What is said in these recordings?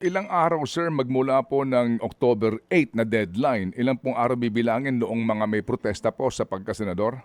Ilang araw sir magmula po ng October 8 na deadline? Ilang pong araw bibilangin noong mga may protesta po sa pagkasenador?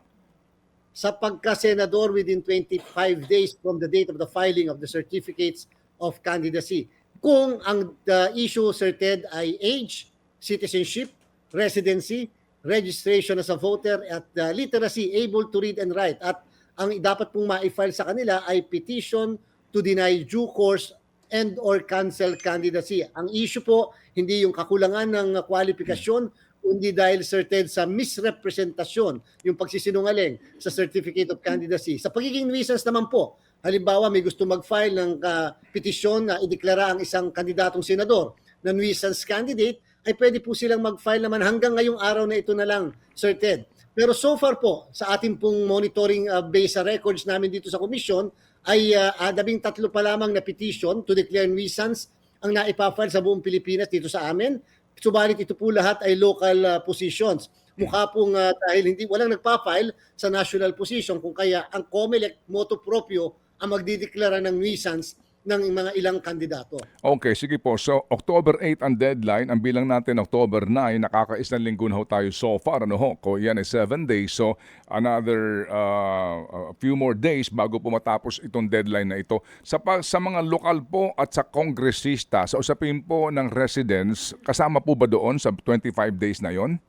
sa pagka-senador within 25 days from the date of the filing of the certificates of candidacy. Kung ang the issue, Sir Ted, ay age, citizenship, residency, registration as a voter, at uh, literacy, able to read and write. At ang dapat pong ma-file sa kanila ay petition to deny due course and or cancel candidacy. Ang issue po, hindi yung kakulangan ng kwalifikasyon, kundi dahil Sir Ted sa misrepresentasyon, yung pagsisinungaling sa Certificate of Candidacy. Sa pagiging nuisance naman po, halimbawa may gusto mag-file ng uh, petisyon na ideklara ang isang kandidatong senador na nuisance candidate, ay pwede po silang mag-file naman hanggang ngayong araw na ito na lang, Sir Ted. Pero so far po, sa ating pong monitoring uh, based sa records namin dito sa komisyon, ay uh, labing tatlo pa lamang na petition to declare nuisance ang naipafile sa buong Pilipinas dito sa amin. Subalit ito po lahat ay local uh, positions. Mukha pong uh, dahil hindi walang nagpa-file sa national position kung kaya ang COMELEC moto proprio ang magdideklara ng nuisance ng mga ilang kandidato. Okay, sige po. So, October 8 ang deadline. Ang bilang natin, October 9, nakakaisang linggo na ho tayo so far. Ano ho? Ko yan ay 7 days. So, another uh, a few more days bago po matapos itong deadline na ito. Sa, sa mga lokal po at sa kongresista, sa usapin po ng residents, kasama po ba doon sa 25 days na yon?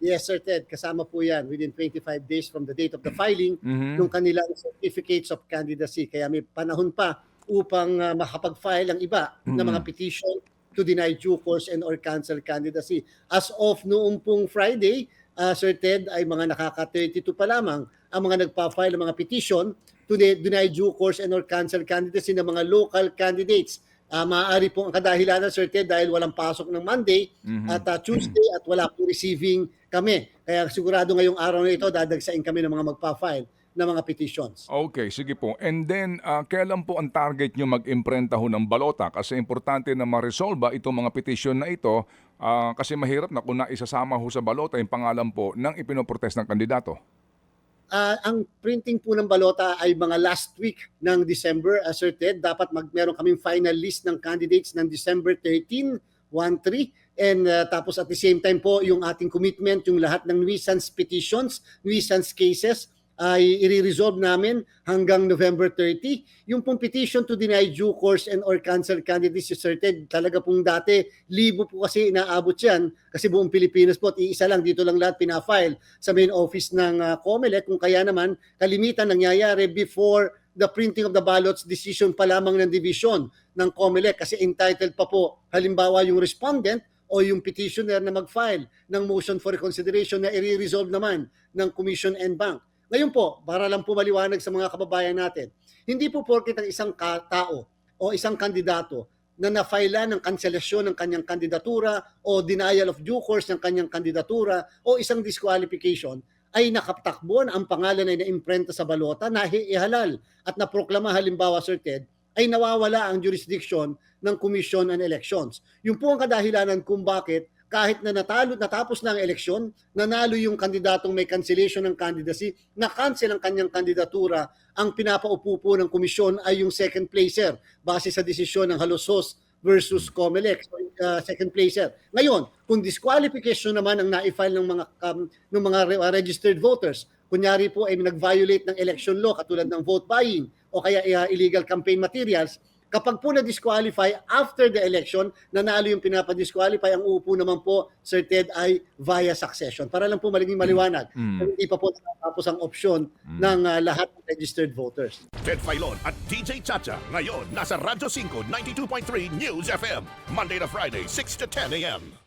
Yes, Sir Ted, kasama po yan within 25 days from the date of the filing Mhm. ng kanilang certificates of candidacy. Kaya may panahon pa upang uh, makapag-file ang iba ng mga petition to deny due course and or cancel candidacy. As of noong pong Friday, uh, Sir Ted, ay mga nakaka-32 pa lamang ang mga nagpa-file ng mga petition to de- deny due course and or cancel candidacy ng mga local candidates. Uh, maaari po ang kadahilanan, Sir Ted, dahil walang pasok ng Monday at uh, Tuesday at wala po receiving kami. Kaya sigurado ngayong araw na ito, dadagsain kami ng mga magpa-file ng mga petitions. Okay, sige po. And then, ah, kailan po ang target nyo mag-imprenta ho ng balota? Kasi importante na ma-resolve itong mga petition na ito ah, kasi mahirap na kung naisasama ho sa balota yung pangalan po ng ipinoprotest ng kandidato. Ah, ang printing po ng balota ay mga last week ng December, uh, Sir Ted. Dapat mag meron kaming final list ng candidates ng December 13, 1-3. And uh, tapos at the same time po, yung ating commitment, yung lahat ng nuisance petitions, nuisance cases, ay i-resolve namin hanggang November 30. Yung pong petition to deny due course and or cancel candidacy, Sir Ted, talaga pong dati, libo po kasi inaabot yan kasi buong Pilipinas po at iisa lang, dito lang lahat pinafile sa main office ng uh, COMELEC kung kaya naman kalimitan nangyayari before the printing of the ballots decision pa lamang ng division ng COMELEC kasi entitled pa po halimbawa yung respondent o yung petitioner na mag-file ng motion for reconsideration na i-resolve naman ng Commission and Bank. Ngayon po, para lang po maliwanag sa mga kababayan natin, hindi po porket ang isang tao o isang kandidato na na-file ng kanselasyon ng kanyang kandidatura o denial of due course ng kanyang kandidatura o isang disqualification ay nakatakbo na ang pangalan ay naimprenta sa balota na ihalal at naproklama halimbawa Sir Ted ay nawawala ang jurisdiction ng Commission on Elections. Yung po ang kadahilanan kung bakit kahit na natalo, natapos na ang eleksyon, nanalo yung kandidatong may cancellation ng candidacy, na-cancel ang kanyang kandidatura, ang pinapaupo po ng komisyon ay yung second placer base sa desisyon ng Halosos versus Comelec, so, uh, second placer. Ngayon, kung disqualification naman ang na-file ng mga um, ng mga uh, registered voters, kunyari po ay nag-violate ng election law katulad ng vote buying o kaya uh, illegal campaign materials, kapag po na-disqualify after the election, nanalo yung pinapa-disqualify, ang uupo naman po, Sir Ted, ay via succession. Para lang po maliging maliwanag, Mm. hindi pa po tapos ang opsyon ng uh, lahat ng registered voters. Ted Filon at DJ Chacha. Ngayon, nasa Radyo 5, 92.3 News FM. Monday to Friday, 6 to 10 a.m.